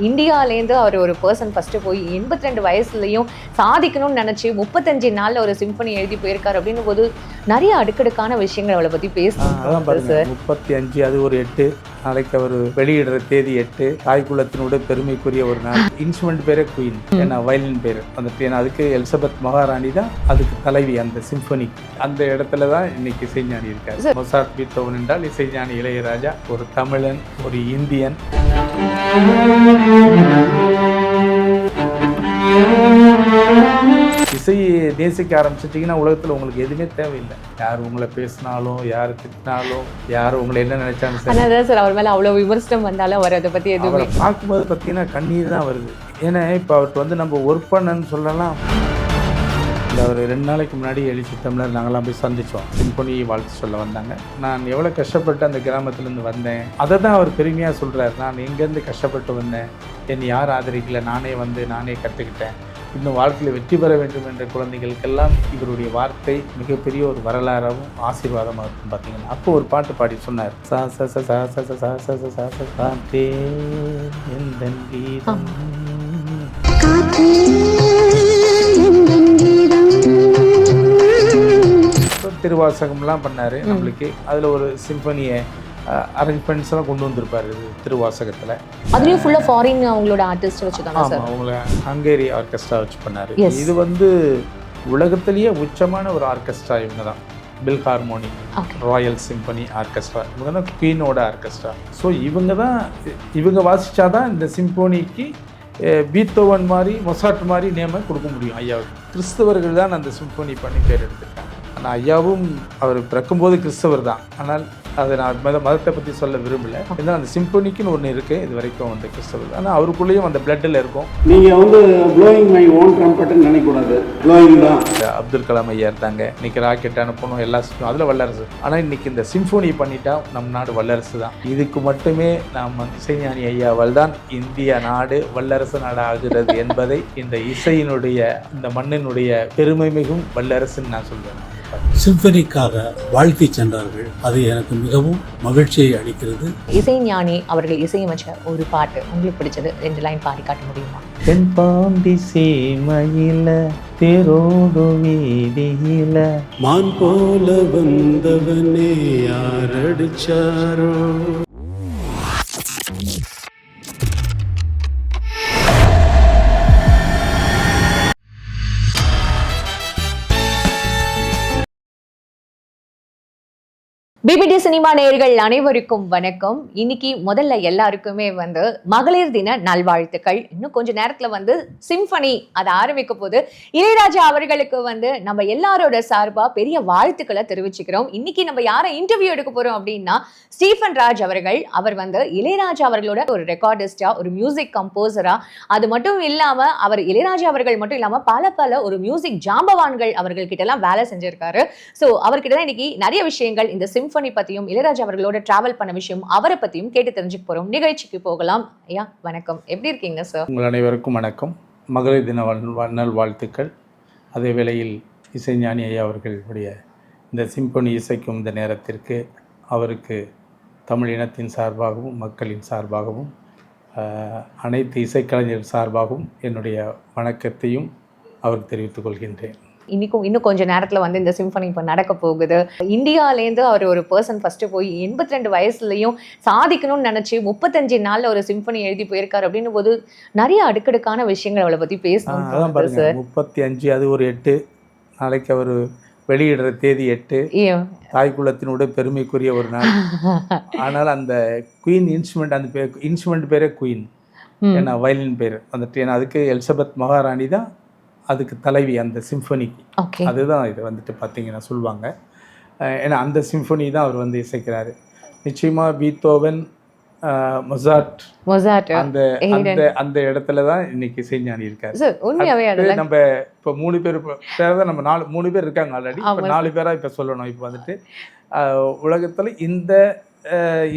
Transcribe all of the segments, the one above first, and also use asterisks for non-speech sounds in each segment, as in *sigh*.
இந்தியாலேருந்து அவர் ஒரு person first போய் எண்பத்தி ரெண்டு வயசுலயும் சாதிக்கணும்னு நினைச்சு முப்பத்தஞ்சு நாள்ல ஒரு சிம்பனி எழுதி போயிருக்காரு அப்படின்னும் போது நிறைய அடுக்கடுக்கான விஷயங்கள் அவளை பத்தி அதான் பேசணும் முப்பத்தி அஞ்சு அது ஒரு எட்டு. நாளைக்கு அவர் வெளியிடுற தேதி எட்டு தாய்க்குலத்தினோட பெருமைக்குரிய ஒரு நாள். இன்ஸ்ட்ருமெண்ட் பேரே குயின் ஏன்னா வயலின் பேர். வந்துட்டு ஏன்னா அதுக்கு எலிசபெத் மகாராணி தான் அதுக்கு தலைவி அந்த சிம்பனி அந்த இடத்துல தான் இன்னைக்கு இசைஞானி இருக்காரு. மொசாட் பீத்தோவன் என்றால் இசைஞானி இளையராஜா ஒரு தமிழன் ஒரு இந்தியன். இசையை நேசிக்க ஆரம்பிச்சிட்டிங்கன்னா உலகத்தில் உங்களுக்கு எதுவுமே தேவையில்லை. யார் உங்களை பேசினாலும் யார் திட்டினாலும் யார் உங்களை என்ன நினைச்சாலும் சரி. அதான் சார் அவர் மேல அவ்வளவு விமர்சனம் வந்தாலும் அவர் அதை பத்தி எதுவுமே அவரை பார்க்கும்போது பார்த்தீங்கன்னா கண்ணீர் தான் வருது. ஏன்னா இப்போ அவர்கிட்ட வந்து நம்ம ஒர்க் பண்ணன்னு சொல்லலாம். இல்லை ஒரு ரெண்டு நாளைக்கு முன்னாடி எழுச்சி தமிழர் நாங்களாம் போய் சந்தித்தோம் சிம்பொனி வாழ்த்து சொல்ல வந்தாங்க. நான் எவ்வளோ கஷ்டப்பட்டு அந்த கிராமத்துலேருந்து வந்தேன். அதை தான் அவர் பெருமையாக சொல்கிறார் நான் எங்கேருந்து கஷ்டப்பட்டு வந்தேன்? என்னை யார் ஆதரிக்கல? நானே வந்து நானே கற்றுக்கிட்டேன் இன்னும் வாழ்க்கையில் வெற்றி பெற வேண்டும் என்ற குழந்தைகளுக்கெல்லாம் இவருடைய வார்த்தை மிகப்பெரிய ஒரு வரலாறாகவும் ஆசீர்வாதமாக இருக்கும் பார்த்தீங்கன்னா அப்போ ஒரு பாட்டு பாடி சொன்னார் சா ச ச சா ச ச சா ச ச சா ச காற்றே எந்தன் கீதம். திருவாசகம்லாம் பண்ணார் நம்மளுக்கு. அதில் ஒரு சிம்பனியை அரேஞ்ச்மெண்ட்ஸ் எல்லாம் கொண்டு வந்திருப்பார் திருவாசகத்தில். அதுலயும் ஃபுல்லா ஃபாரின் அவங்களோட ஆர்டிஸ்ட் ஆமாம் சார் அவங்கள ஹங்கேரி ஆர்கெஸ்ட்ரா வச்சு பண்ணார். இது வந்து உலகத்திலேயே உச்சமான ஒரு ஆர்கெஸ்ட்ரா இவங்க தான். Philharmonic royal symphony orchestra இவங்க தான் குவீனோட ஆர்கெஸ்ட்ரா ஸோ இவங்க தான் இவங்க வாசிச்சாதான் இந்த சிம்போனிக்கு பீத்தோவன் மாதிரி மொசாட் மாதிரி நேம கொடுக்க முடியும் ஐயாவுக்கு. கிறிஸ்தவர்கள் தான் அந்த சிம்போனி பண்ணி பேர் எடுத்திருக்காங்க. ஆனால் ஐயாவும் அவர் பிறக்கும்போது கிறிஸ்தவர் தான். ஆனால் அதை நான் மத மதத்தை பற்றி சொல்ல விரும்பல. ஏன்னா அந்த சிம்போனிக்குன்னு ஒன்று இருக்குது இது வரைக்கும் வந்து கிறிஸ்தவர் ஆனால் அவருக்குள்ளேயும் அந்த பிளட்டில் இருக்கும். நீங்க வந்து ப்ளோயிங் மை ஓன் ட்ரம்பட்னு நினைக்கக்கூடாது ப்ளோயிங் தான். அப்துல் கலாம் ஐயா இருந்தாங்க. இன்னைக்கு ராக்கெட் அனுப்பணும் எல்லா சிஸ்டம் அதில் வல்லரசு. ஆனால் இன்னைக்கு இந்த சிம்போனி பண்ணிட்டா நம் நாடு வல்லரசு தான். இதுக்கு மட்டுமே நாம் இசைஞானி ஐயாவால் தான் இந்திய நாடு வல்லரசு நாடு ஆகிறது என்பதை இந்த இசையினுடைய இந்த மண்ணினுடைய பெருமை மிகும் வல்லரசுன்னு நான் சொல்வேன். சிம்பனிக்காக வாழ்த்தி சென்றார்கள். அது எனக்கு மிகவும் மகிழ்ச்சியை அளிக்கிறது. இசைஞானி அவர்கள் இசையமைச்ச ஒரு பாட்டு உங்களுக்கு பிடிச்சது ரெண்டு லைன் பாடி காட்ட முடியுமா? தென் பாண்டி சீமையில தேரோடு வீதியில. மான் போல வந்தவனே யார் பிபிடி சினிமா நேயர்கள் அனைவருக்கும் வணக்கம். இன்னைக்கு முதல்ல எல்லாருக்குமே வந்து மகளிர் தின நல்வாழ்த்துக்கள். இன்னும் கொஞ்ச நேரத்துல வந்து சிம்பனி அதை ஆரம்பிக்க போது இளையராஜா அவர்களுக்கு வந்து நம்ம எல்லாரோட சார்பா பெரிய வாழ்த்துக்களை தெரிவிச்சுக்கிறோம். இன்னைக்கு நம்ம யாரை இன்டர்வியூ எடுக்க போறோம் அப்படின்னா ஸ்டீஃபன் ராஜ் அவர்கள். அவர் வந்து இளையராஜா அவர்களோட ஒரு ரெக்கார்டிஸ்டா ஒரு மியூசிக் கம்போசரா அது மட்டும் இல்லாம அவர் இளையராஜா அவர்கள் மட்டும் இல்லாம பல பல ஒரு மியூசிக் ஜாம்பவான்கள் அவர்கள் கிட்ட எல்லாம் வேலை செஞ்சிருக்காரு. ஸோ அவர்கிட்ட தான் இன்னைக்கு நிறைய விஷயங்கள் இந்த சிம்பனி பத்தியும் இளையராஜா அவர்களோட டிராவல் பண்ண விஷயம் அவரை பத்தியும் கேட்டு தெரிஞ்சுக்க போறோம். நிகழ்ச்சிக்கு போகலாம். ஐயா வணக்கம். எப்படி இருக்கீங்க சார் உங்கள் அனைவருக்கும் வணக்கம். மகளிர் தின நல் வாழ்த்துக்கள். அதே வேளையில் இசைஞானி ஐயா அவர்களுடைய இந்த சிம்பொனி இசைக்கும் இந்த நேரத்திற்கு அவருக்கு தமிழ் இனத்தின் சார்பாகவும் மக்களின் சார்பாகவும் அனைத்து இசைக்கலைஞர் சார்பாகவும் என்னுடைய வணக்கத்தையும் அவருக்கு தெரிவித்துக் கொள்கின்றேன். இன்னைக்கும் இன்னும் கொஞ்ச நேரத்துல வந்து இந்த சிம்பனி இப்போ நடக்க போகுது. இந்தியாலேருந்து அவர் ஒரு பர்சன் ஃபர்ஸ்ட் போய் எண்பத்தி ரெண்டு வயசுலயும் சாதிக்கணும்னு நினைச்சு முப்பத்தஞ்சு நாள்ல ஒரு சிம்பனி எழுதி போயிருக்காரு அப்படின்னும் போது நிறைய அடுக்கடுக்கான விஷயங்கள் அவளை அதான் பேசணும் பாருங்க. முப்பத்தி அஞ்சு அது ஒரு எட்டு. நாளைக்கு அவர் வெளியிடுற தேதி எட்டு. தாய்க்குலத்தினோட பெருமைக்குரிய ஒரு நாள். *laughs* ஆனால் அந்த குயின் இன்ஸ்ட்ருமெண்ட் அந்த பேர் இன்ஸ்ட்ருமெண்ட் பேரே குயின் ஏன்னா வயலின் பேர். வந்துட்டு ஏன்னா அதுக்கு எலிசபெத் மகாராணி தான் அதுக்கு தலைவி அந்த சிம்பனிக்கு. ஓகே அதுதான் இது வந்துட்டு பார்த்தீங்கன்னா சொல்லுவாங்க. ஏன்னா அந்த சிம்பனி தான் அவர் வந்து இசைக்கிறாரு. நிச்சயமாக பீத்தோவன் மொசாட் மொசாட் அந்த அந்த அந்த இடத்துல தான் இன்னைக்கு இசைஞானி இருக்காரு. உண்மையாவே நம்ம இப்போ மூணு பேர் இப்போ தான் நம்ம நாலு மூணு பேர் இருக்காங்க ஆல்ரெடி இப்போ. நாலு பேரா இப்போ சொல்லணும். இப்போ வந்துட்டு உலகத்துல இந்த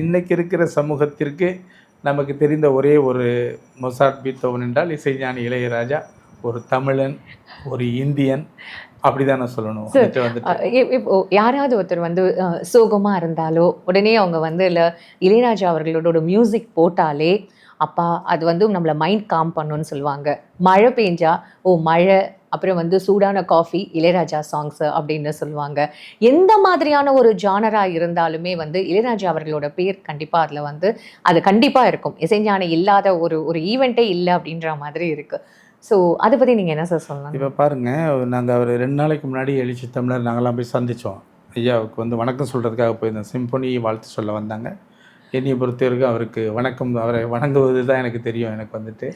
இன்னைக்கு இருக்கிற சமூகத்திற்கு நமக்கு தெரிந்த ஒரே ஒரு மொசாட் பீத்தோவன் என்றால் இசைஞானி இளையராஜா. ஒரு தமிழன் ஒரு இந்தியன் அப்படிதான் நான் சொல்லணும். யாராவது ஒருத்தர் வந்து அஹ், சோகமா இருந்தாலோ உடனே அவங்க வந்து இல்ல இளையராஜா அவர்களோட மியூசிக் போட்டாலே அப்பா அது வந்து நம்மளை மைண்ட் காம் பண்ணுன்னு சொல்லுவாங்க. மழை பெஞ்சா ஓ மழை அப்புறம் வந்து சூடான காஃபி இளையராஜா சாங்ஸ் அப்படின்னு சொல்லுவாங்க. எந்த மாதிரியான ஒரு ஜானரா இருந்தாலுமே வந்து இளையராஜா அவர்களோட பேர் கண்டிப்பா அதுல வந்து அது கண்டிப்பா இருக்கும். இசைஞானி இல்லாத ஒரு ஒரு ஈவெண்ட்டே இல்லை அப்படின்ற மாதிரி இருக்கு. ஸோ அதை பத்தி நீங்க என்ன சார் சொல்லலாம் இப்போ பாருங்கள் நாங்கள் அவர் ரெண்டு நாளைக்கு முன்னாடி எழுச்சி தமிழர் நாங்களாம் போய் சந்தித்தோம் ஐயாவுக்கு வந்து வணக்கம் சொல்கிறதுக்காக போயிருந்தோம். சிம்பொனி வாழ்த்து சொல்ல வந்தாங்க. என்னையை பொறுத்தவரைக்கும் அவருக்கு வணக்கம் அவரை வணங்குவது தான் எனக்கு தெரியும் எனக்கு வந்துட்டு.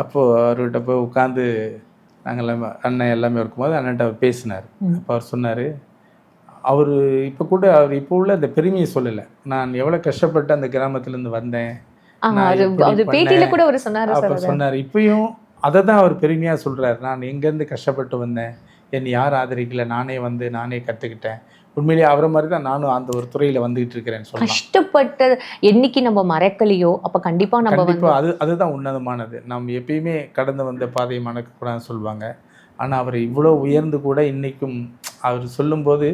அப்போது அவர்கிட்ட போய் உட்காந்து நாங்கள் எல்லாமே அண்ணன் எல்லாமே இருக்கும்போது அண்ணன்ட்ட அவர் பேசினார். அப்போ அவர் சொன்னார் அவர் இப்போ கூட அவர் இப்போ உள்ள அந்த பெருமையை சொல்லலை. நான் எவ்வளோ கஷ்டப்பட்டு அந்த கிராமத்துலேருந்து வந்தேன். பேட்டியில பண்ணேன்? கூட அவர் சொன்னாரு. சொன்னார். இப்பயும் அதை தான் அவர் பெருமையாக சொல்கிறார் நான் எங்கேருந்து கஷ்டப்பட்டு வந்தேன்? என்னை யார் ஆதரிக்கல. நானே வந்து நானே கற்றுக்கிட்டேன் உண்மையிலேயே அவரை மாதிரி தான் நானும் அந்த ஒரு துறையில் வந்துகிட்டு இருக்கிறேன்னு சொல்லலாம். கஷ்டப்பட்ட என்னைக்கு நம்ம மறக்கலையோ அப்ப கண்டிப்பா நம்ம வந்து கண்டிப்பாக அது அதுதான் உன்னதமானது. நம்ம எப்பயுமே கடந்து வந்த பாதையை மறக்கக்கூடாதுன்னு சொல்லுவாங்க. ஆனால் அவர் இவ்வளோ உயர்ந்து கூட இன்றைக்கும் அவர் சொல்லும்போது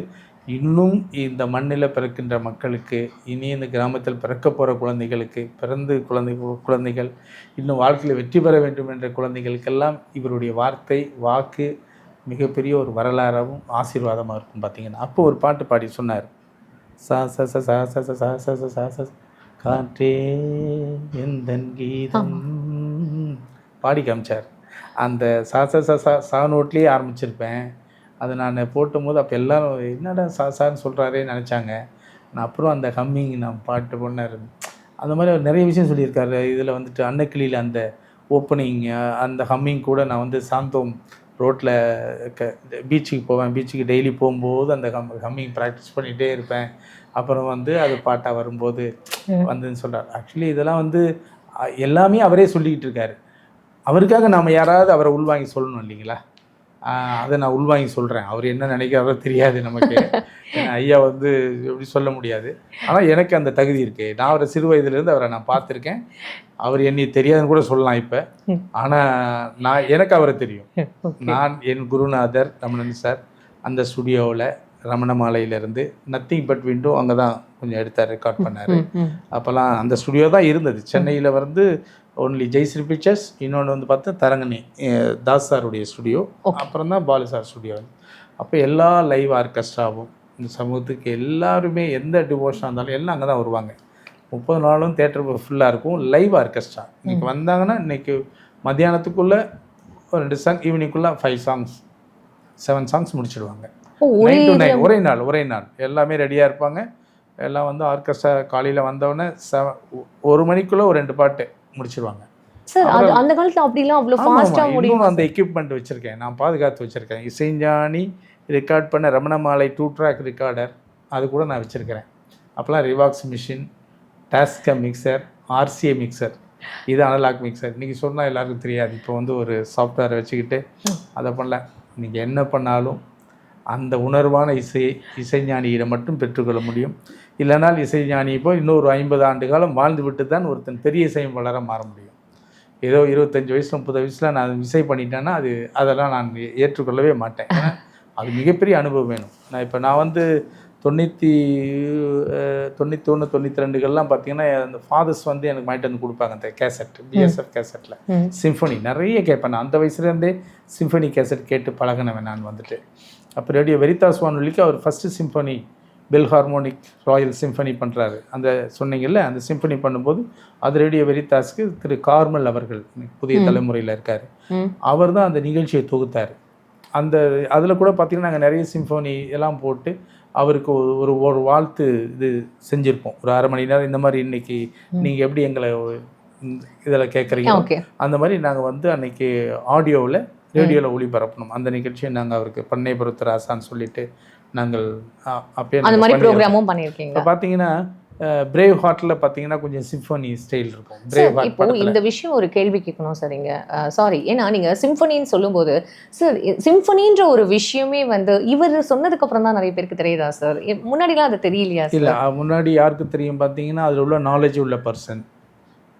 இன்னும் இந்த மண்ணில் பிறக்கின்ற மக்களுக்கு இனி இந்த கிராமத்தில் பிறக்க போகிற குழந்தைகளுக்கு பிறந்து குழந்தை குழந்தைகள் இன்னும் வாழ்க்கையில் வெற்றி பெற வேண்டும் என்ற குழந்தைகளுக்கெல்லாம் இவருடைய வார்த்தை வாக்கு மிகப்பெரிய ஒரு வரலாறாகவும் ஆசீர்வாதமாக இருக்கும் பார்த்தீங்கன்னா அப்போ ஒரு பாட்டு பாடி சொன்னார். சா ச ச சா ச ச சா ச ச சா ச காற்றே எந்தன் கீதம். பாடி காமிச்சார். அந்த ச ச சா சா நோட்லேயே ஆரம்பிச்சிருப்பேன். அதை நான் போட்டும் போது அப்போ எல்லாரும் என்னடா சா சான்னு சொல்கிறாரேன்னு நினச்சாங்க. நான் அப்புறம் அந்த ஹம்மிங் நான் பாட்டு பண்ணார். அந்த மாதிரி அவர் நிறைய விஷயம் சொல்லியிருக்காரு. இதில் வந்துட்டு அன்னக்கிளியில் அந்த ஓப்பனிங் அந்த ஹம்மிங் கூட நான் வந்து சாந்தோம் ரோட்டில் க பீச்சுக்கு போவேன். பீச்சுக்கு டெய்லி போகும்போது அந்த ஹம் ஹம்மிங் ப்ராக்டிஸ் பண்ணிகிட்டே இருப்பேன். அப்புறம் வந்து அது பாட்டாக வரும்போது. வந்துன்னு சொல்கிறார் ஆக்சுவலி இதெல்லாம் வந்து எல்லாமே அவரே சொல்லிக்கிட்டு இருக்காரு. அவருக்காக நாம் யாராவது அவரை உள்வாங்கி சொல்லணும் இல்லைங்களா? அதை நான் உள்வாங்கி சொல்கிறேன் அவர் என்ன நினைக்கிறாரோ தெரியாது நமக்கு. ஐயா வந்து எப்படி சொல்ல முடியாது. ஆனால் எனக்கு அந்த தகுதி இருக்குது நான் அவரை சிறு வயதுலேருந்து அவரை நான் பார்த்துருக்கேன். அவர் என்னை தெரியாதுன்னு கூட சொல்லலாம் இப்போ. ஆனால் நான் எனக்கு அவரை தெரியும். நான் என் குருநாதர் ரமணன் சார். அந்த ஸ்டுடியோவில் ரமணமாலையிலேருந்து நத்திங் பட் விண்டோ அங்கே தான் கொஞ்சம் எடுத்தார் ரெக்கார்ட் பண்ணார். அப்போல்லாம் அந்த ஸ்டுடியோ தான் இருந்தது. சென்னையில் வந்து ஒன்லி ஜெய்ஸ்ரீ பிக்சர்ஸ் இன்னொன்று வந்து பார்த்தா தரங்கணி தாஸ் சாருடைய ஸ்டுடியோ அப்புறம் தான் பாலு சார் ஸ்டுடியோ அப்போ எல்லா லைவ் ஆர்கெஸ்ட்ராவும் இந்த சமூகத்துக்கு எல்லாருமே எந்த டிவோஷனாக இருந்தாலும் எல்லாம் அங்கே தான் வருவாங்க. முப்பது நாளும் தேட்டர் ஃபுல்லாக இருக்கும். லைவ் ஆர்கெஸ்ட்ரா இன்னைக்கு வந்தாங்கன்னா இன்னைக்கு மத்தியானத்துக்குள்ளே ஒரு ரெண்டு சாங் ஈவினிங்குள்ளே ஃபைவ் சாங்ஸ் செவன் சாங்ஸ் முடிச்சிடுவாங்க. நைன் டு நைன் ஒரே நாள் ஒரே நாள். எல்லாமே ரெடியாக இருப்பாங்க. எல்லாம் வந்து ஆர்கெஸ்ட்ரா காலையில் வந்தவுடனே செவன் ஒரு மணிக்குள்ளே ஒரு ரெண்டு பாட்டு. முடிச்சிடுவாங்க சார் அந்த காலத்துல அப்படிலாம் அவ்வளவு ஆமா, ஃபாஸ்டா ஆமா. முடியும் அந்த எக்யூப்மெண்ட் வச்சுருக்கேன். நான் பாதுகாத்து வச்சுருக்கேன். இசைஞானி ரெக்கார்ட் பண்ண ரமணமாலை டூ ட்ராக் ரெக்கார்டர் அது கூட நான் வச்சுருக்கிறேன். அப்போலாம் Revox machine Tascam mixer RCA mixer இது அனலாக் மிக்சர் இன்றைக்கி சொன்னால் எல்லாருக்கும் தெரியாது. இப்போ வந்து ஒரு சாஃப்ட்வேரை வச்சுக்கிட்டு அதை பண்ணல. நீங்கள் என்ன பண்ணாலும் அந்த உணர்வான இசையை இசைஞானியிடம் மட்டும் பெற்றுக்கொள்ள முடியும். இல்லைனால் இசைஞானி இப்போ இன்னொரு ஐம்பது ஆண்டு காலம் வாழ்ந்து விட்டு தான் ஒருத்தன் பெரிய இசையமைப்பாளராக மாற முடியும். ஏதோ இருபத்தஞ்சி வயசு முப்பது வயசில் நான் இசை பண்ணிட்டேன்னா அது அதெல்லாம் நான் ஏற்றுக்கொள்ளவே மாட்டேன். அது மிகப்பெரிய அனுபவம் வேணும். நான் இப்போ நான் வந்து தொண்ணூற்றி தொண்ணூற்றி ஒன்று தொண்ணூற்றி ரெண்டுகள்லாம் பார்த்தீங்கன்னா அந்த ஃபாதர்ஸ் வந்து எனக்கு வாங்கிட்டு வந்து கொடுப்பாங்க அந்த கேசட் பிஎஸ்எஃப் கேசட்டில். சிம்ஃபனி நிறைய கேட்பேன். நான் அந்த வயசுலேருந்தே சிம்ஃபனி கேசட் கேட்டு பழகினவன் நான் வந்துட்டு. அப்போ ரேடியோ வெரிதாஸ் வானொலிக்கு அவர் first symphony philharmonic royal symphony பண்ணுறாரு அந்த சொன்னீங்கல்ல அந்த சிம்ஃபனி பண்ணும்போது அது ரேடியோ வெரிதாஸ்க்கு திரு கார்மல் அவர்கள் புதிய தலைமுறையில் இருக்கார். அவர் தான் அந்த நிகழ்ச்சியை தொகுத்தார். அந்த அதில் கூட பார்த்தீங்கன்னா நாங்கள் நிறைய சிம்ஃபோனி எல்லாம் போட்டு அவருக்கு ஒரு- ஒரு வாழ்த்து இது செஞ்சுருப்போம். ஒரு அரை மணி நேரம் இந்த மாதிரி இன்னைக்கு நீங்கள் எப்படி எங்களை இதில் கேட்குறீங்க அந்த மாதிரி நாங்கள் வந்து அன்னைக்கு ஆடியோவில் ரேடியோவில் ஒளிபரப்பணும். அந்த நிகழ்ச்சியை நாங்கள் அவருக்கு பண்ணைபுரத்து ராசான்னு சொல்லிட்டு நாங்கள் அ- அப்பயே அந்த மாதிரி பண்ணி- ப்ரோக்ராமும் பண்ணிருக்கீங்க இப்போ பார்த்தீங்கன்னா பிரேவ் ஹார்ட்டில் பார்த்தீங்கன்னா கொஞ்சம் சிம்ஃபோனி ஸ்டைல் இருக்கும். பிரேவ் ஹார்ட் இப்போ இந்த விஷயம் ஒரு கேள்வி கேட்கணும் சார் இங்க. சாரி ஏன்னா நீங்க சிம்பனின்னு சொல்லும்போது சார் சிம்பனின்ற ஒரு விஷயமே வந்து இவர் சொன்னதுக்கு அப்புறம் தான் நிறைய பேருக்கு தெரியுதா சார்? முன்னாடிலாம் அது தெரியலையா இல்லை முன்னாடி யாருக்கு தெரியும் பார்த்தீங்கன்னா அதில் உள்ள நாலேஜ் உள்ள பர்சன்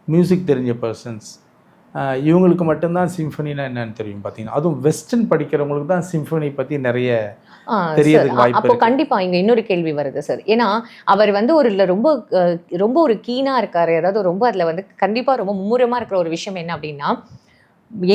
மியூசிக் தெரிஞ்ச பர்சன்ஸ் இவங்களுக்கு மட்டும்தான் சிம்ஃபனினா என்னன்னு தெரியும் பார்த்தீங்கன்னா. அதுவும் வெஸ்டர்ன் படிக்கிறவங்களுக்கு தான் சிம்ஃபனி பற்றி நிறைய அப்போ. கண்டிப்பா இங்க இன்னொரு கேள்வி வருது சார். ஏன்னா அவர் வந்து ஒரு ரொம்ப ரொம்ப ஒரு கீனா இருக்காரு. அதாவது ரொம்ப அதுல வந்து கண்டிப்பா ரொம்ப மும்முரமா இருக்கிற ஒரு விஷயம் என்ன அப்படின்னா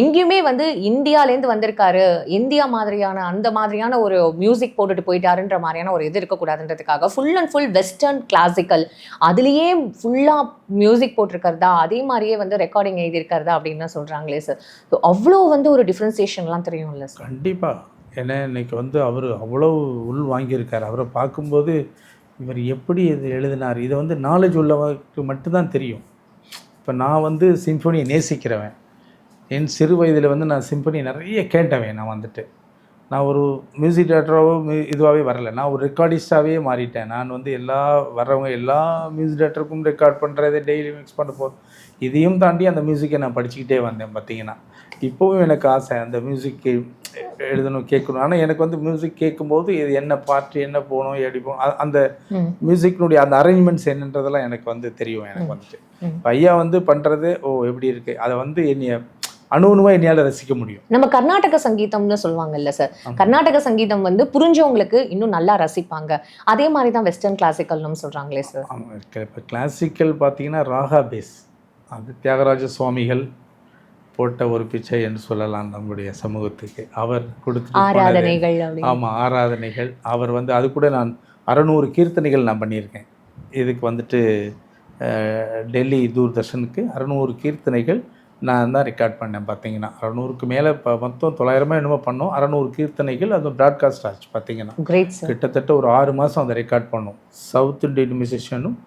எங்கேயுமே வந்து இந்தியாலேருந்து வந்திருக்காரு. இந்தியா மாதிரியான அந்த மாதிரியான ஒரு மியூசிக் போட்டுட்டு போயிட்டாருன்ற மாதிரியான ஒரு இது இருக்கக்கூடாதுன்றதுக்காக full and full western classical அதுலேயே ஃபுல்லாக மியூசிக் போட்டிருக்கிறதா? அதே மாதிரியே வந்து ரெக்கார்டிங் எழுதியிருக்கிறதா அப்படின்னு சொல்கிறாங்களே சார் ஸோ அவ்வளோ வந்து ஒரு டிஃப்ரென்சியேஷன்லாம் தெரியும்ல சார் கண்டிப்பாக ஏன்னா இன்னைக்கு வந்து அவர் அவ்வளோ உள் வாங்கியிருக்கார். அவரை பார்க்கும்போது இவர் எப்படி இது எழுதினார்? இதை வந்து நாலேஜ் உள்ளவருக்கு மட்டும்தான் தெரியும். இப்போ நான் வந்து சிம்ஃபோனியை நேசிக்கிறவன். என் சிறு வயதில் வந்து நான் சிம்பனி நிறைய கேட்டவன் நான் வந்துட்டு. நான் ஒரு மியூசிக் டேரக்டராகவோ இதுவாகவே வரல. நான் ஒரு ரெக்கார்டிஸ்டாகவே மாறிட்டேன். நான் வந்து எல்லா வர்றவங்க எல்லா மியூசிக் டேரக்டருக்கும் ரெக்கார்ட் பண்ணுறது டெய்லி மிக்ஸ் பண்ண போதும் இதையும் தாண்டி அந்த மியூசிக்கை நான் படிச்சுக்கிட்டே வந்தேன் பார்த்தீங்கன்னா. இப்போவும் எனக்கு ஆசை அந்த மியூசிக்கு எழுதணும் கேட்கணும். ஆனால் எனக்கு வந்து மியூசிக் கேட்கும்போது இது என்ன பாட்டு என்ன போகணும் எப்படி போகணும் அந்த மியூசிக்னுடைய அந்த அரேஞ்ச்மெண்ட்ஸ் என்னன்றதெல்லாம் எனக்கு வந்து தெரியும் எனக்கு வந்துட்டு. ஐயா வந்து பண்ணுறது ஓ எப்படி இருக்குது அதை வந்து என்னைய அணுவணுவாக என்னையால் ரசிக்க முடியும். நம்ம கர்நாடக சங்கீதம்னு சொல்லுவாங்கல்ல சார். கர்நாடக சங்கீதம் வந்து புரிஞ்சவங்களுக்கு இன்னும் நல்லா ரசிப்பாங்க. அதே மாதிரி தான் வெஸ்டர்ன் கிளாசிக்கல்னு சொல்றாங்களே சார். ஆமாம் இப்போ கிளாசிக்கல் பார்த்தீங்கன்னா ராகா பேஸ். அது தியாகராஜ சுவாமிகள் போட்ட ஒரு பிச்சை என்று சொல்லலாம் நம்முடைய சமூகத்துக்கு. அவர் போனது ஆராதனைகள் ஆமாம் ஆராதனைகள். அவர் வந்து அது கூட நான் அறநூறு கீர்த்தனைகள் நான் பண்ணியிருக்கேன். இதுக்கு வந்துட்டு டெல்லி தூர்தர்ஷனுக்கு அறநூறு கீர்த்தனைகள் நான் தான் ரெக்கார்ட் பண்ணேன் பார்த்தீங்கன்னா. அறநூறுக்கு மேலே இப்போ மொத்தம் தொள்ளாயிரமா என்னமோ பண்ணோம். அறநூறு கீர்த்தனைகள் அதுவும் ப்ராட்காஸ்ட் ஆச்சு பார்த்தீங்கன்னா. கிட்டத்தட்ட ஒரு ஆறு மாதம் அதை ரெக்கார்ட் பண்ணோம். சவுத் இண்டியன் மியூசிஷியனும்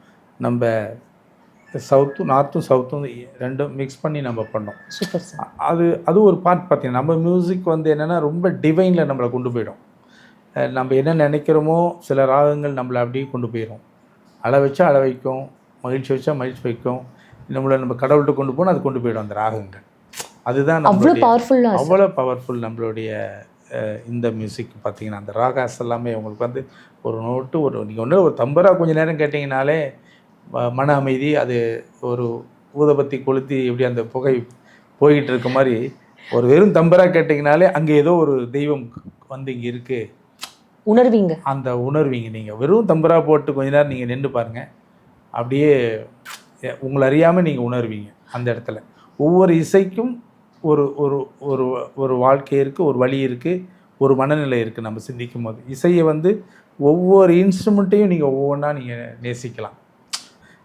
நம்ம சவுத்தும் நார்த்தும் சவுத்தும் ரெண்டும் மிக்ஸ் பண்ணி நம்ம பண்ணோம். அது அது ஒரு பார்ட் பார்த்தீங்கன்னா நம்ம மியூசிக் வந்து என்னென்னா ரொம்ப டிவைனில் நம்மளை கொண்டு போயிடும். நம்ம என்ன நினைக்கிறோமோ சில ராகங்கள் நம்மளை அப்படியே கொண்டு போயிடும் அழ வச்சா அழ வைக்கும் மகிழ்ச்சி வச்சா மகிழ்ச்சி வைக்கும். நம்மளை நம்ம கடவுள்கிட்ட கொண்டு போனால் அது கொண்டு போயிடும் அந்த ராகங்கள். அதுதான் அவ்வளோ பவர்ஃபுல்லா அவ்வளோ பவர்ஃபுல் நம்மளுடைய இந்த மியூசிக் பார்த்தீங்கன்னா அந்த ராகாஸ் எல்லாமே உங்களுக்கு வந்து ஒரு நோட்டு ஒரு நீங்கள் ஒன்று ஒரு தம்பரா கொஞ்ச நேரம் கேட்டிங்கனாலே மன அமைதி அது ஒரு ஊதபத்தி கொளுத்தி எப்படி அந்த புகை போய்கிட்டு இருக்க மாதிரி ஒரு வெறும் தம்பரா கேட்டிங்கனாலே அங்கே ஏதோ ஒரு தெய்வம் வந்து இங்கே இருக்குது உணர்வீங்க. அந்த உணர்வீங்க நீங்கள் வெறும் தம்பரா போட்டு கொஞ்ச நேரம் நீங்கள் நின்று பாருங்கள் அப்படியே உங்களை அறியாமல் நீங்கள் உணர்வீங்க அந்த இடத்துல. ஒவ்வொரு இசைக்கும் ஒரு ஒரு ஒரு ஒரு வாழ்க்கை இருக்குது ஒரு வழி இருக்குது ஒரு மனநிலை இருக்குது நம்ம சிந்திக்கும் போது இசையை வந்து ஒவ்வொரு இன்ஸ்ட்ருமெண்ட்டையும் நீங்கள் ஒவ்வொன்றா நீங்கள் நேசிக்கலாம்.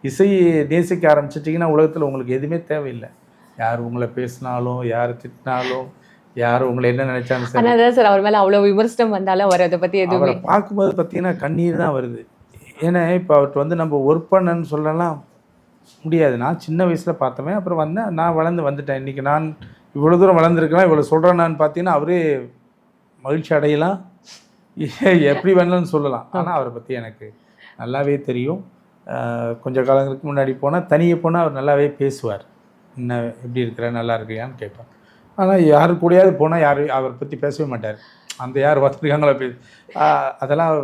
இசையை நேசிக்க ஆரம்பிச்சிட்டிங்கன்னா உலகத்தில் உங்களுக்கு எதுவுமே தேவையில்லை. யார் உங்களை பேசினாலும் யார் திட்டினாலும் யார் உங்களை என்ன நினைச்சாலும் சரி. அதான் சார் அவர் மேல அவ்வளவு விமர்சனம் வந்தாலும் அவர் அதை பத்தி எதுவுமே பார்க்கும்போது பார்த்தீங்கன்னா கண்ணீர் தான் வருது. ஏன்னா இப்போ அவர்கிட்ட வந்து நம்ம ஒர்க் பண்ணன்னு சொல்லலாம். முடியாது. நான் சின்ன வயசில் பார்த்தவன் அப்புறம் வந்தேன் நான் வளர்ந்து வந்துட்டேன். இன்றைக்கி நான் இவ்வளோ தூரம் வளர்ந்துருக்கலாம் இவ்வளோ சொல்கிறேன்னு நான் பார்த்தீங்கன்னா அவரே மகிழ்ச்சி அடையலாம். எப்படி வேணாலும் சொல்லலாம். ஆனால் அவரை பற்றி எனக்கு நல்லாவே தெரியும். கொஞ்ச காலங்களுக்கு முன்னாடி போனால் தனியே போனால் அவர் நல்லாவே பேசுவார். என்ன எப்படி இருக்கிற நல்லா இருக்கியான்னு கேட்பார். ஆனால் யாரு கூடயாவது போனால் யாரும் அவரை பற்றி பேசவே மாட்டார். அந்த யார் வந்திருக்காங்களோ பே ஆஹ் அதெல்லாம்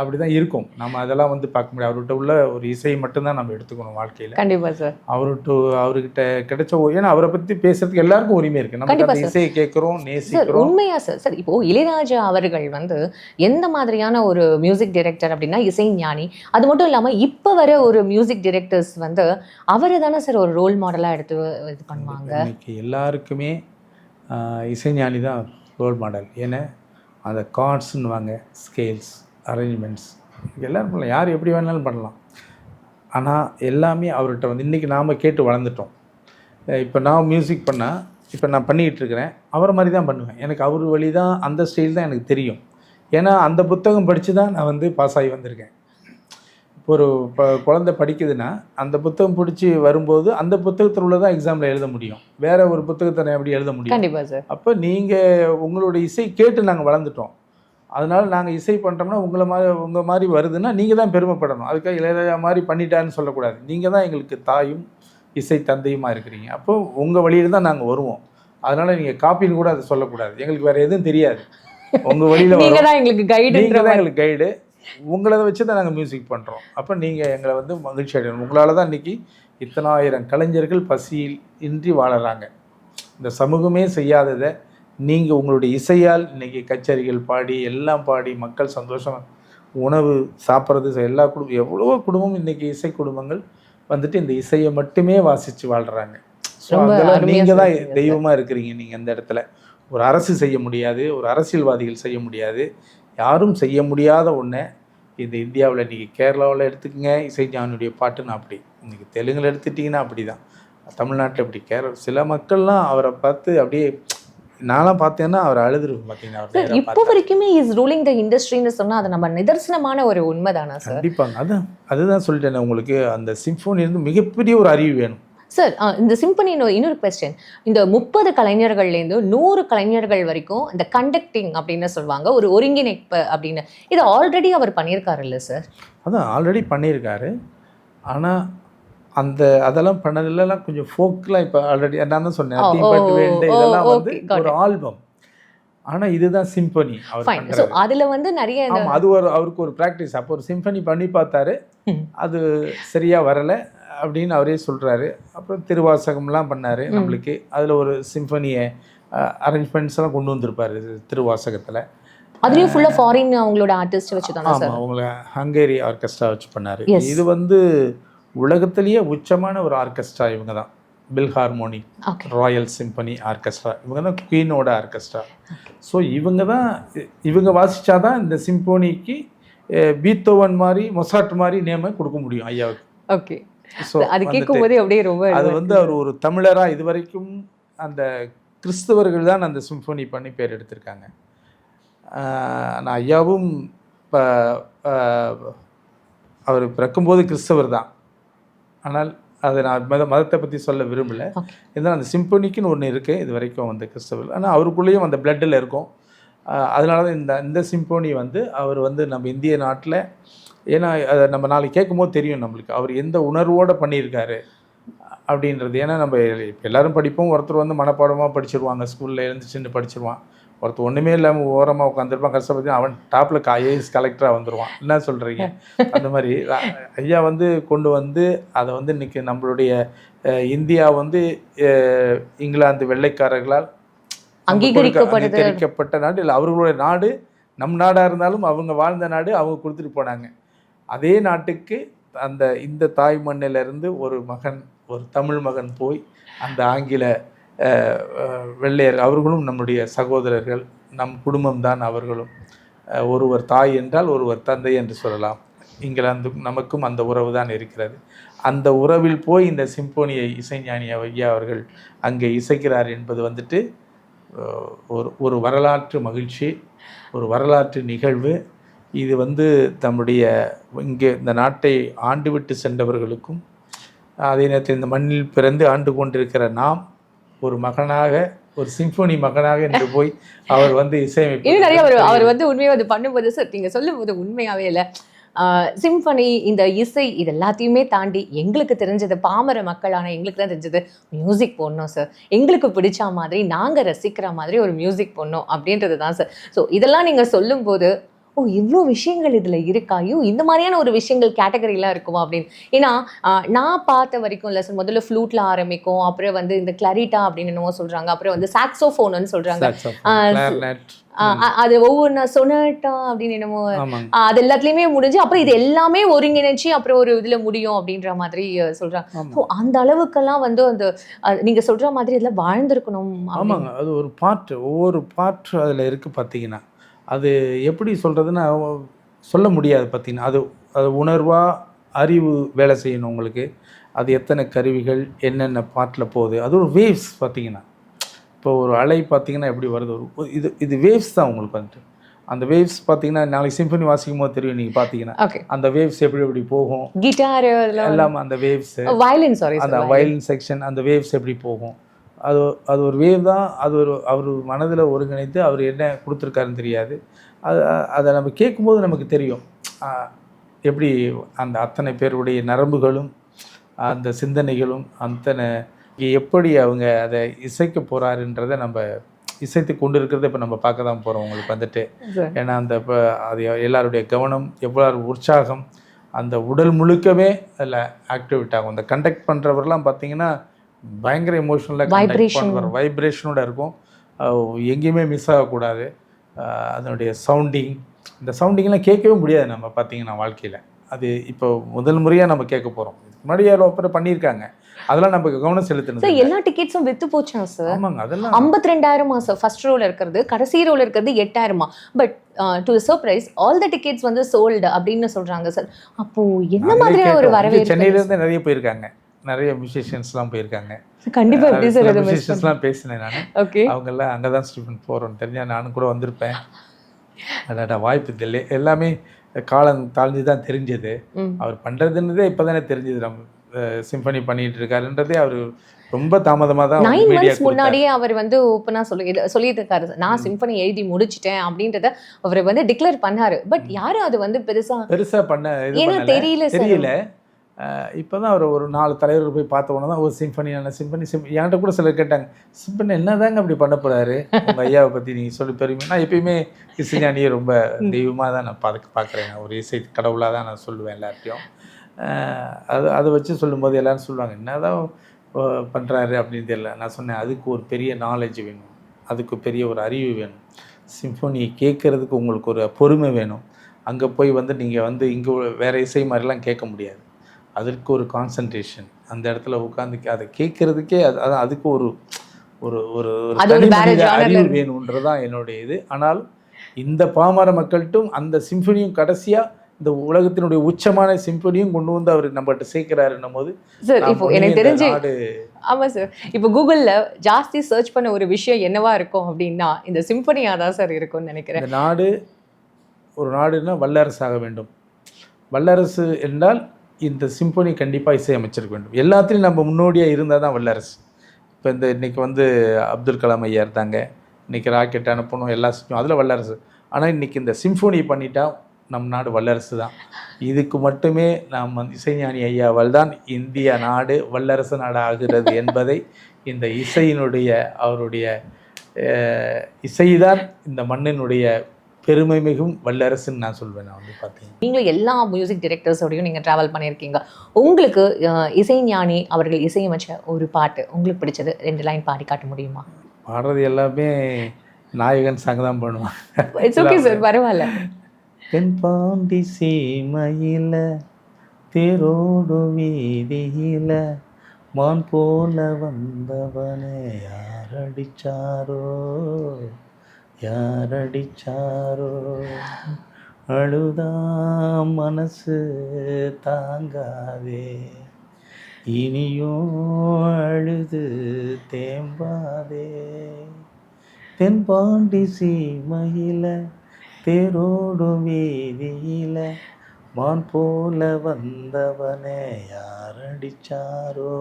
அப்படி தான் இருக்கும். நம்ம அதெல்லாம் வந்து பார்க்க முடியாது. அவர்கிட்ட உள்ள ஒரு இசையை மட்டும்தான் நம்ம எடுத்துக்கணும் வாழ்க்கையில். கண்டிப்பா சார் அவர்கிட்ட அவர்கிட்ட கிடைச்ச ஏன்னா அவரை பற்றி பேசுறதுக்கு எல்லாருக்கும் உரிமை இருக்குது நம்ம அந்த. இசையை கேட்குறோம் நேசிக்கிறோம். உண்மையா சார் சார் இப்போ இளையராஜா அவர்கள் வந்து எந்த மாதிரியான ஒரு மியூசிக் டைரக்டர் அப்படின்னா இசை ஞானி. அது மட்டும் இல்லாம இப்ப வர ஒரு மியூசிக் டைரக்டர்ஸ் வந்து அவரை தானே சார் ஒரு ரோல் மாடலா எடுத்து இது பண்ணுவாங்க? எல்லாருக்குமே இசைஞானி தான் ரோல் மாடல் ஏன்னா அந்த கார்ட்ஸ்ன்னுவாங்க ஸ்கேல்ஸ் அரேஞ்ச்மெண்ட்ஸ் எல்லோரும் பண்ணலாம். யார் எப்படி வேணாலும் பண்ணலாம். ஆனால் எல்லாமே அவர்கிட்ட வந்து இன்றைக்கி நாம் கேட்டு வளர்ந்துட்டோம். இப்போ நான் மியூசிக் பண்ணால் இப்போ நான் பண்ணிக்கிட்டு இருக்கிறேன். அவரை மாதிரி தான் பண்ணுவேன். எனக்கு அவர் வழி தான் அந்த ஸ்டைல் தான் எனக்கு தெரியும். ஏன்னா அந்த புத்தகம் படித்து தான் நான் வந்து பாஸ் ஆகி வந்திருக்கேன். ஒரு ப குழந்தை படிக்குதுன்னா அந்த புத்தகம் பிடிச்சி வரும்போது அந்த புத்தகத்தில் உள்ளதான் எக்ஸாமில் எழுத முடியும். வேற ஒரு புத்தகத்தை எப்படி எழுத முடியும்? சார் அப்போ நீங்கள் உங்களோட இசை கேட்டு நாங்கள் வளர்ந்துட்டோம். அதனால நாங்கள் இசை பண்ணுறோம்னா உங்களை மாதிரி உங்கள் மாதிரி வருதுன்னா நீங்கள் தான் பெருமைப்படணும். அதுக்காக இளையராஜா மாதிரி பண்ணிட்டான்னு சொல்லக்கூடாது. நீங்கள் தான் எங்களுக்கு தாயும் இசை தந்தையுமா இருக்கிறீங்க. அப்போ உங்கள் வழியில் தான் நாங்கள் வருவோம். அதனால் நீங்கள் காப்பின்னு கூட அதை சொல்லக்கூடாது. எங்களுக்கு வேறு எதுவும் தெரியாது. உங்கள் வழியில் *laughs* தான் எங்களுக்கு நீங்கள் தான் மாதிரி. எங்களுக்கு கைடு உங்களை வச்சு தான் நாங்கள் மியூசிக் பண்ணுறோம் அப்போ நீங்கள் எங்களை வந்து மகிழ்ச்சி அடையணும். உங்களால் தான் இன்றைக்கி இத்தனாயிரம் கலைஞர்கள் பசியில் இன்றி வாழறாங்க. இந்த சமூகமே செய்யாததை நீங்கள் உங்களுடைய இசையால் இன்னைக்கு கச்சேரிகள் பாடி எல்லாம் பாடி மக்கள் சந்தோஷம் உணவு சாப்பிட்றது எல்லா குடும்பம் எவ்வளவோ குடும்பம் இன்னைக்கு இசை குடும்பங்கள் வந்துட்டு இந்த இசையை மட்டுமே வாசித்து வாழ்கிறாங்க ஸோ அதெல்லாம் நீங்கள் தான். தெய்வமாக இருக்கிறீங்க நீங்கள் இந்த இடத்துல. ஒரு அரசு செய்ய முடியாது ஒரு அரசியல்வாதிகள் செய்ய முடியாது. யாரும் செய்ய முடியாத ஒன்றை இந்த இந்தியாவில் இன்றைக்கி கேரளாவில் எடுத்துக்கங்க இசைஞானியுடைய பாட்டுன்னு அப்படி. இன்னைக்கு தெலுங்கில் எடுத்துட்டிங்கன்னா அப்படி தான் தமிழ்நாட்டில் இப்படி கேரள சில மக்கள்லாம் அவரை பார்த்து அப்படியே நான்லாம் பார்த்தேன்னா அவர் அழுதுருக்கும் பார்த்தீங்கன்னா இப்போ. வரைக்குமே இஸ் ரூலிங் த இண்டஸ்ட்ரின்னு சொன்னா அது நம்ம நிதர்சனமான ஒரு உண்மைதானா சார்? கண்டிப்பாங்க. அதான் அதுதான் சொல்லிட்டேன் உங்களுக்கு. அந்த சிம்ஃபோனி இருந்து மிகப்பெரிய ஒரு அறிவு வேணும். சார் இந்த சிம்பனி இன்னொரு கொஸ்டின் இந்த முப்பது கலைஞர்கள்லேருந்து நூறு கலைஞர்கள் வரைக்கும் இந்த கண்டக்டிங் அப்படின்னு சொல்லுவாங்க ஒரு ஒருங்கிணைப்பு அப்படின்னு. இது ஆல்ரெடி அவர் பண்ணியிருக்காருல்ல சார் அதான் ஆல்ரெடி பண்ணியிருக்காரு. ஆனால் அந்த அதெல்லாம் பண்ணதுலலாம் கொஞ்சம் ஃபோக்லாம் இப்போ ஆல்ரெடி நான் தான் சொன்னேன் ஓ, வேண்டு ஓ, இதெல்லாம் வந்து ஒரு ஆல்பம் ஆனால் இதுதான் சிம்பனி அவர் அதுல வந்து நிறைய அது ஒரு அவருக்கு ஒரு ப்ராக்டிஸ் அப்போ ஒரு சிம்பனி பண்ணி பார்த்தாரு. அது சரியா வரலை. அப்படின்னு அவரே சொல்றாரு. அப்புறம் திருவாசகம்லாம் பண்ணாரு. நம்மளுக்கு. அதில் ஒரு சிம்பனியை அரேஞ்ச்மெண்ட்ஸ் எல்லாம் கொண்டு வந்திருப்பாரு திருவாசகத்தில். அதுலயும் ஃபுல்லா ஃபாரின் அவங்களோட ஆர்டிஸ்ட் வச்சு தானே சார் அவங்கள ஹங்கேரி ஆர்கெஸ்ட்ரா வச்சு பண்ணாரு. இது வந்து உலகத்திலேயே உச்சமான ஒரு ஆர்கெஸ்ட்ரா இவங்க தான் philharmonic royal symphony orchestra இவங்க தான் குவீனோட ஆர்கெஸ்ட்ரா ஸோ இவங்க தான் இவங்க வாசிச்சாதான் இந்த சிம்போனிக்கு பீத்தோவன் மாதிரி மொசாட் மாதிரி நேம கொடுக்க முடியும் ஐயாவுக்கு. ஓகே அது கேட்கும் போதே அப்படியே ரொம்ப அது வந்து அவர் ஒரு தமிழராக இது வரைக்கும் அந்த கிறிஸ்தவர்கள் தான் அந்த சிம்பொனி பண்ணி பேர் எடுத்திருக்காங்க. நான் ஐயாவும் இப்போ அவர் பிறக்கும்போது கிறிஸ்தவர் தான். ஆனால் அதை நான் மத மதத்தை பற்றி சொல்ல விரும்பல. இருந்தாலும் அந்த சிம்பொனிக்குன்னு ஒன்று இருக்குது இது வரைக்கும் வந்து கிறிஸ்தவர் ஆனால் அவருக்குள்ளேயும் அந்த பிளட்டில் இருக்கும். அதனால தான் இந்த இந்த சிம்போனி வந்து அவர் வந்து நம்ம இந்திய நாட்டில் ஏன்னா அதை நம்ம நாளைக்கு கேட்கும்போது தெரியும் நம்மளுக்கு. அவர் எந்த உணர்வோடு பண்ணியிருக்காரு அப்படின்றது. ஏன்னா நம்ம இப்போ எல்லாரும் படிப்போம் ஒருத்தர் வந்து மனப்பாடமாக படிச்சிருவாங்க ஸ்கூலில் எழுந்துச்சுன்னு படிச்சிருவான். ஒருத்தர் ஒன்றுமே இல்லாமல் ஓரமாக உட்காந்துருப்பான் கஷ்டப்பட்டு அவன் டாப்பில் ஐஏஎஸ் கலெக்டராக வந்துடுவான் என்ன சொல்கிறீங்க அந்த மாதிரி. ஐயா வந்து கொண்டு வந்து அதை வந்து இன்னைக்கு நம்மளுடைய இந்தியா வந்து இங்கிலாந்து வெள்ளைக்காரர்களால் அங்கீகரிக்கப்பட்ட நாடு இல்லை அவர்களுடைய நாடு நம் நாடாக இருந்தாலும் அவங்க வாழ்ந்த நாடு அவங்க கொடுத்துட்டு போனாங்க. அதே நாட்டுக்கு அந்த இந்த தாய் மண்ணிலிருந்து ஒரு மகன் ஒரு தமிழ் மகன் போய் அந்த ஆங்கில வெள்ளையர் அவர்களும் நம்முடைய சகோதரர்கள் நம் குடும்பம்தான் அவர்களும். அஹ், ஒருவர் தாய் என்றால் ஒருவர் தந்தை என்று சொல்லலாம். இங்கிலாந்து நமக்கும் அந்த உறவு தான் இருக்கிறது. அந்த உறவில் போய் இந்த சிம்போனியை இசைஞானி ஐயா அவர்கள் அங்கே இசைக்கிறார் என்பது வந்துட்டு ஒரு ஒரு வரலாற்று மகிழ்ச்சி ஒரு வரலாற்று நிகழ்வு. இது வந்து தம்முடைய இங்கே இந்த நாட்டை ஆண்டு விட்டு சென்றவர்களுக்கும் அதே நேரத்தில் இந்த மண்ணில் பிறந்து ஆண்டு கொண்டிருக்கிற நாம் ஒரு மகனாக ஒரு சிம்பொனி மகனாக என்று போய் அவர் வந்து இசையமைப்பு நிறைய அவர் அவர் வந்து உண்மையை அது பண்ணும்போது சார் நீங்க சொல்லும்போது உண்மையாவே இல்லை. சிம்பனி இந்த இசை இது எல்லாத்தையுமே தாண்டி எங்களுக்கு தெரிஞ்சது பாமர மக்களான எங்களுக்கு தான் தெரிஞ்சது மியூசிக் போடணும் சார் எங்களுக்கு பிடிச்ச மாதிரி நாங்கள் ரசிக்கிற மாதிரி ஒரு மியூசிக் போடணும் அப்படின்றது தான் சார் ஸோ இதெல்லாம் நீங்கள் சொல்லும்போது ஓ இவ்வளோ விஷயங்கள் இதில் இருக்கா? ஐயோ இந்த மாதிரியான ஒரு விஷயங்கள் கேட்டகரிலாம் இருக்குமா அப்படின்னு. ஏன்னா நான் பார்த்த வரைக்கும் இல்லை சார் முதல்ல ஃப்ளூட்டில் ஆரம்பிக்கும் அப்புறம் வந்து இந்த கிளரிட்டா அப்படின்னு என்னமோ சொல்கிறாங்க அப்புறம் வந்து சாக்ஸோஃபோன்னு சொல்கிறாங்க அது ஒவ்வொன்றா சொனட்டா அப்படின்னு என்னமோ அது எல்லாத்துலயுமே முடிஞ்சு அப்புறம் இது எல்லாமே ஒருங்கிணைச்சு அப்புறம் ஒரு இதுல முடியும் அப்படின்ற மாதிரி சொல்றாங்க. ஸோ அந்த அளவுக்கெல்லாம் வந்து அந்த நீங்க சொல்ற மாதிரி இதெல்லாம் வாழ்ந்திருக்கணும். ஆமாங்க அது ஒரு பாட்டு ஒவ்வொரு பாட்டு அதில் இருக்குது பார்த்தீங்கன்னா. அது எப்படி சொல்கிறதுன்னா சொல்ல முடியாது பார்த்தீங்கன்னா அது அது உணர்வாக அறிவு வேலை செய்யணும் உங்களுக்கு. அது எத்தனை கருவிகள் என்னென்ன பாட்டில் போகுது அது ஒரு வேவ்ஸ் பார்த்தீங்கன்னா இப்போ ஒரு அலை பார்த்தீங்கன்னா எப்படி வருது ஒரு இது இது வேவ்ஸ் தான் உங்களுக்கு வந்துட்டு. அந்த வேவ்ஸ் பார்த்தீங்கன்னா நாளைக்கு சிம்பனி வாசிக்கும் போது தெரியும் நீங்கள் பார்த்தீங்கன்னா அந்த வேவ்ஸ் எப்படி எப்படி போகும்? கிட்டார் எல்லாம் அந்த வேவ்ஸ் வயலின் சாரி அந்த வயலின் செக்ஷன் அந்த வேவ்ஸ் எப்படி போகும்? அது அது ஒரு வேவ் தான். அது ஒரு அவர் மனதில் ஒருங்கிணைத்து அவர் என்ன கொடுத்துருக்காருன்னு தெரியாது. அது அதை நம்ம கேட்கும்போது நமக்கு தெரியும். எப்படி அந்த அத்தனை பேருடைய நரம்புகளும் அந்த சிந்தனைகளும் அத்தனை எப்படி அவங்க அதை இசைக்க போகிறாருன்றதை நம்ம இசைத்து கொண்டு இருக்கிறத இப்போ நம்ம பார்க்க தான் போகிறோம் உங்களுக்கு வந்துட்டு. ஏன்னா அந்த இப்போ அது எல்லாருடைய கவனம் எவ்வளவு உற்சாகம் அந்த உடல் முழுக்கவே அதில் ஆக்டிவேட் ஆகும். இந்த கண்டக்ட் பண்ணுறவரெல்லாம் பார்த்தீங்கன்னா பயங்கர எமோஷனலாக. பண்ணுவார். வைப்ரேஷனோட இருக்கும். எங்கேயுமே மிஸ் ஆகக்கூடாது. அதனுடைய சவுண்டிங் இந்த சவுண்டிங்லாம் கேட்கவே முடியாது நம்ம பார்த்தீங்கன்னா வாழ்க்கையில். அது இப்போ முதல் முறையாக நம்ம கேட்க போகிறோம் முன்னாடி யாரோ அப்புறம் பண்ணியிருக்காங்க. அதெல்லாம் நமக்கு கவனம் செலுத்தணும் சார் எல்லா டிக்கெட்ஸும் வித்து போச்சா சார் ஆமாங்க அதெல்லாம் ஐம்பத்தி ரெண்டாயிரமா சார் ஃபர்ஸ்ட் ரோல இருக்கிறது கடைசி ரோல இருக்கிறது எட்டாயிரமா? But to surprise all the tickets வந்து சோல்டு அப்படின்னு சொல்றாங்க சார் அப்போ என்ன மாதிரியான ஒரு வரவேற்பு? சென்னையில இருந்து நிறைய போயிருக்காங்க. நிறைய மியூசிஷியன்ஸ்லாம் போயிருக்காங்க. கண்டிப்பா எப்படி சார் அதை மிஸ் மியூசிஷியன்ஸ்லாம் பேசினேன் நான். ஓகே அவங்கெல்லாம் அங்கே தான் ஸ்டீஃபன் போகிறோம் தெரிஞ்சா நானும் கூட வந்திருப்பேன். அடாடா வாய்ப்பு இல்லை எல்லாமே காலம் தாழ்ந்து தான் தெரிஞ்சது. அவர் பண்ணுறதுன்றதே இப்போ தானே தெரிஞ்சது. நம்ம சிம்பனி பண்ணிட்டு இருக்காருன்றதே அவர் ரொம்ப தாமதமாக தான் நைன் மந்த்ஸ் முன்னாடியே அவர் வந்து ஓப்பனா சொல்லி சொல்லிட்டு இருக்காரு. நான் சிம்பனி எழுதி முடிச்சிட்டேன் அப்படின்றத அவர் வந்து டிக்ளேர் பண்ணாரு. பட் யாரும் அது வந்து பெருசா பெருசாக பண்ண ஏன்னா தெரியல தெரியல. இப்போ தான் அவர் ஒரு நாலு தலைவர்கள் போய் பார்த்த உடனே தான் ஒரு என்ன சிம்பனி சிம் என்கிட்ட கூட சிலர் கேட்டாங்க சிம்பனி என்னதாங்க அப்படி பண்ண போகிறாரு உங்கள் ஐயாவை பற்றி நீங்கள் சொல்லி பெருமை நான் எப்பயுமே இசைஞானியை ரொம்ப தெய்வமாக தான் நான் பார்க்க பார்க்குறேன். ஒரு இசை கடவுளாக தான் நான் சொல்லுவேன் எல்லார்ட்டையும். அது அதை வச்சு சொல்லும்போது எல்லோரும் சொல்லுவாங்க என்னதான் பண்ணுறாரு அப்படின்னு தெரியல. நான் சொன்னேன் அதுக்கு ஒரு பெரிய நாலேஜ் வேணும். அதுக்கு பெரிய ஒரு அறிவு வேணும். சிம்பொனியை கேட்குறதுக்கு உங்களுக்கு ஒரு பொறுமை வேணும். அங்கே போய் வந்து நீங்கள் வந்து இங்கே வேறு இசை மாதிரிலாம் கேட்க முடியாது. அதற்கு ஒரு கான்சன்ட்ரேஷன் அந்த இடத்துல உட்காந்து அதை கேட்குறதுக்கே அது அதான் அதுக்கு ஒரு ஒரு ஒரு அறிவு. வேணுன்றதான் என்னுடைய இது. ஆனால் இந்த பாமர மக்கள்கிட்டும் அந்த சிம்பனியும் கடைசியாக இந்த உலகத்தினுடைய உச்சமான சிம்பனியும் கொண்டு வந்து அவர் நம்மகிட்ட சேர்க்கிறாருன்னும் போது சார் இப்போ எனக்கு தெரிஞ்சு நாடு ஆமா சார் இப்போ கூகுள்ல ஜாஸ்தி சர்ச் பண்ண ஒரு விஷயம் என்னவா இருக்கும் அப்படின்னா இந்த சிம்பனியா தான் சார் இருக்கும்னு நினைக்கிறேன். இந்த நாடு ஒரு நாடுன்னா வல்லரசாக வேண்டும். வல்லரசு என்றால் இந்த சிம்பொனி கண்டிப்பாக இசையமைச்சிருக்க வேண்டும். எல்லாத்துலேயும் நம்ம முன்னோடியாக இருந்தால் தான் வல்லரசு. இப்போ இந்த இன்னைக்கு வந்து அப்துல் கலாம் ஐயா இருந்தாங்க. இன்றைக்கி ராக்கெட் அனுப்பணும் எல்லா அதில் வல்லரசு. ஆனால் இன்றைக்கி இந்த சிம்ஃபோனி பண்ணிட்டா நம் நாடு வல்லரசு தான். இதுக்கு மட்டுமே நாம் வந்து இசைஞானி ஐயாவால் தான் இந்திய நாடு வல்லரசு நாடு ஆகிறது என்பதை இந்த இசையினுடைய அவருடைய இசைதான் இந்த மண்ணினுடைய பெருமை மிகும் வல்லரசுன்னு நான் சொல்வேன் நான் வந்து பார்த்தீங்கன்னா நீங்களும் எல்லா மியூசிக் டிரெக்டர்ஸோடையும் நீங்க டிராவல் பண்ணியிருக்கீங்க. உங்களுக்கு அஹ், இசைஞானி அவர்கள் இசையமைச்ச ஒரு பாட்டு உங்களுக்கு பிடிச்சது? ரெண்டு லைன் பாடி காட்ட முடியுமா? பாடுறது எல்லாமே நாயகன் சாங் தான் பண்ணுவான். இட்ஸ் ஓகே சார் பரவாயில்ல. தென்பாண்டி சீமையில தேரோடு வீதியில மான் போல வந்தவனே யாரடிச்சாரோ யாரடிச்சாரோ? அழுதா மனசு தாங்காதே. இனியும் அழுது தேம்பாதே. தென்பாண்டி சீமையில் தேரோடு வீதியில் மான் போல வந்தவனே யாரடிச்சாரோ யாரடிச்சாரோ?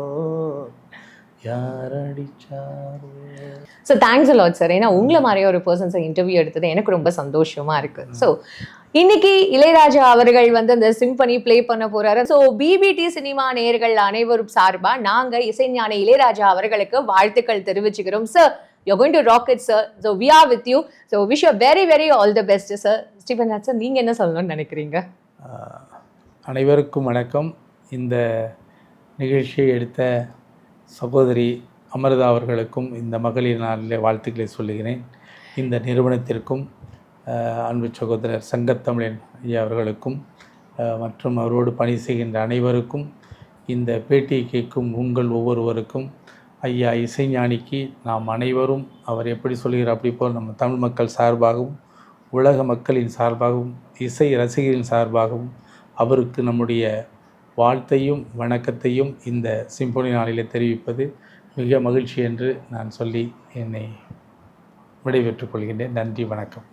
ஸோ தேங்க்ஸ் அலாட் சார் ஏன்னா உங்களை மாதிரியே ஒரு பர்சன்ஸை இன்டர்வியூ எடுத்தது எனக்கு ரொம்ப சந்தோஷமா இருக்கு. ஸோ இன்னைக்கு இளையராஜா அவர்கள் வந்து அந்த சிம்பனி ப்ளே பண்ண போறாரு. ஸோ பிபிடி சினிமா நேயர்கள் அனைவரும் சார்பா நாங்க இசைஞானி இளையராஜா அவர்களுக்கு வாழ்த்துக்கள் தெரிவிச்சுக்கிறோம். Sir you going to rocket sir so we are with you so wish you very very all the best sir Stephen sir நீங்க என்ன சொல்லணும்னு நினைக்கிறீங்க? அனைவருக்கும் வணக்கம். இந்த நிகழ்ச்சியை எடுத்த சகோதரி அமிர்தா அவர்களுக்கும் இந்த மகளிர் நாளிலே வாழ்த்துக்களை சொல்லுகிறேன். இந்த நிறுவனத்திற்கும் அன்பு சகோதரர் சங்கத்தமிழன் ஐயா அவர்களுக்கும் மற்றும் அவரோடு பணி செய்கின்ற அனைவருக்கும் இந்த பேட்டியை கேட்கும் உங்கள் ஒவ்வொருவருக்கும் ஐயா இசைஞானிக்கு நாம் அனைவரும் அவர் எப்படி சொல்கிறார் அப்படி போல் நம்ம தமிழ் மக்கள் சார்பாகவும் உலக மக்களின் சார்பாகவும் இசை ரசிகரின் சார்பாகவும் அவருக்கு நம்முடைய வாழ்த்தையும் வணக்கத்தையும் இந்த சிம்பொனி நாளிலே தெரிவிப்பது மிக மகிழ்ச்சி என்று நான் சொல்லி என்னை விடைபெற்றுக் கொள்கின்றேன். நன்றி வணக்கம்.